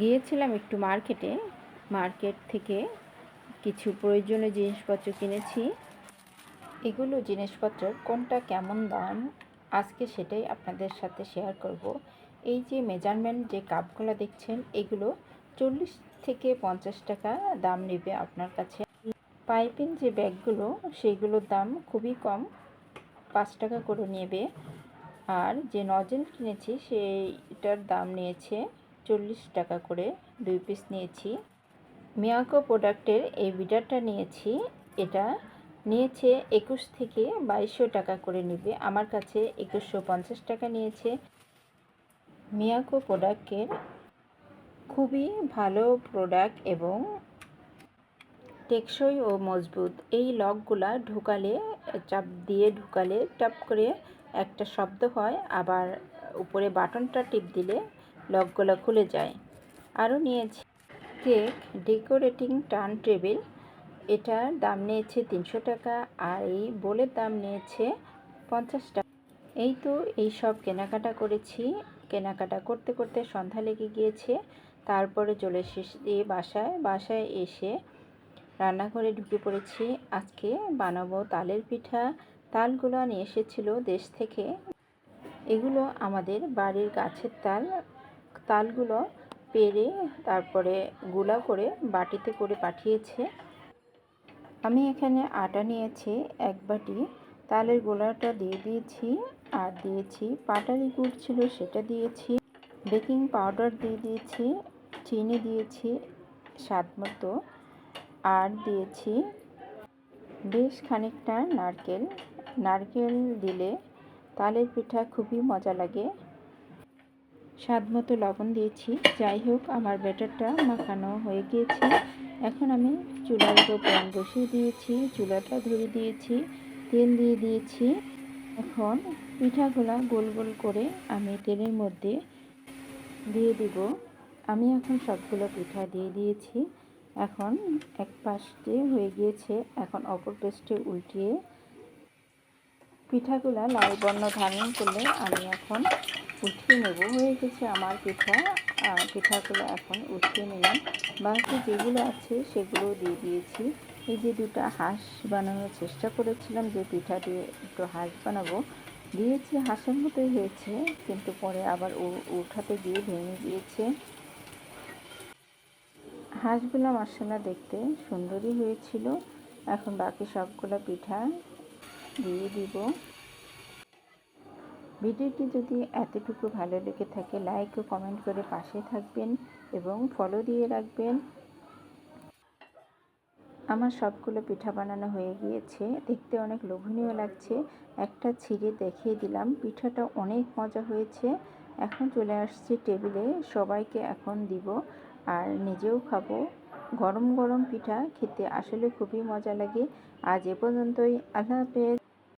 গিয়েছিলাম একটু মার্কেটে। মার্কেট থেকে কিছু প্রয়োজনীয় জিনিসপত্র কিনেছি। এগুলো জিনিসপত্রের কোনটা কেমন দাম, আজকে সেটাই আপনাদের সাথে শেয়ার করব। এই যে মেজারমেন্ট যে কাপগুলো দেখছেন, এগুলো চল্লিশ থেকে পঞ্চাশ টাকা দাম নেবে আপনার কাছে। পাইপিং যে ব্যাগগুলো সেইগুলোর দাম খুবই কম, পাঁচ টাকা করে নেবে। আর যে নজেল কিনেছি, সেইটার দাম নিয়েছে চল্লিশ টাকা করে দুই পিস নিয়েছি। মিয়াকো প্রোডাক্টের এই বিডারটা নিয়েছি। এটা নিয়েছে একুশ থেকে বাইশশো টাকা করে নেবে। আমার কাছে একুশশো পঞ্চাশ টাকা নিয়েছে। মিয়াকো প্রোডাক্টের খুবই ভালো প্রোডাক্ট এবং টেকসই ও মজবুত। এই লকগুলা ঢুকালে, চাপ দিয়ে ঢুকালে টাপ করে একটা শব্দ হয়। আবার উপরে বাটনটা টিপ দিলে লকগুলো খুলে যায়। আরও নিয়েছি কেক, ডেকোরেটিং টার্ন টেবিল। এটার দাম নিয়েছে তিনশো টাকা আর এই বোলের দাম নিয়েছে পঞ্চাশ টাকা। এই তো এই সব কেনাকাটা করেছি। কেনাকাটা করতে করতে সন্ধ্যা লেগে গিয়েছে। তারপরে চলে এসেছি বাসায়। বাসায় এসে রান্নাঘরে ঢুকে পড়েছি। আজকে বানাবো তালের পিঠা। তালগুলো নিয়ে এসেছিল দেশ থেকে। এগুলো আমাদের বাড়ির গাছের তাল। তালগুলো পেরে তারপরে গুলা করে বাটিতে করে পাঠিয়েছে। আমি এখানে আটা নিয়েছি এক বাটি, তালের গোলাটা দিয়ে দিয়েছি আর দিয়েছি পাটালি গুড় ছিল সেটা দিয়েছি, বেকিং পাউডার দিয়ে দিয়েছি, চিনি দিয়েছি স্বাদ মতো আর দিয়েছি বেশ খানিকটা নারকেল। নারকেল দিলে তালের পিঠা খুবই মজা লাগে। স্বাদ মতো লবণ দিয়েছি। যাই হোক, আমার ব্যাটারটা মাখানো হয়ে গিয়েছে। এখন আমি চুলার উপর প্যান বসিয়ে দিয়েছি, চুলাটা ধরে দিয়েছি, তেল দিয়ে দিয়েছি। এখন পিঠাগুলা গোল গোল করে আমি তেলের মধ্যে দিয়ে দিব। আমি এখন সবগুলো পিঠা দিয়ে দিয়েছি। এখন এক পাশে হয়ে গিয়েছে, এখন অপর পেস্টে উল্টিয়ে পিঠাগুলা লাল বর্ণ ধারণ করলে আমি এখন উঠিয়ে নেব। হয়ে গেছে আমার পিঠা। পিঠাগুলো এখন উঠিয়ে নিলাম। বাকি যেগুলো আছে সেগুলো দিয়ে দিয়েছি। এই যে দুটো হাঁস বানানোর চেষ্টা করেছিলাম যে পিঠা দিয়ে একটু হাঁস বানাবো। দিয়েছি, হাঁসের মতোই হয়েছে, কিন্তু পরে আবার উঠাতে গিয়ে ভেঙে গিয়েছে হাঁসগুলো মশলা দেখতে সুন্দরই হয়েছিল। এখন বাকি সবগুলো পিঠা দিয়ে দিব। ভিডিওটি যদি এতটুকু ভালো লেগে থাকে লাইক ও কমেন্ট করে পাশে থাকবেন এবং ফলো দিয়ে রাখবেন। আমার সবগুলো পিঠা বানানো হয়ে গিয়েছে। দেখতে অনেক লোভনীয় লাগছে। একটা ছিঁড়ে দেখিয়ে দিলাম। পিঠাটা অনেক মজা হয়েছে। এখন চলে আসছি টেবিলে। সবাইকে এখন দিব আর নিজেও খাব। গরম গরম পিঠা খেতে আসলে খুবই মজা লাগে। আজ এ পর্যন্তই। আল্লাহ হাফেজ।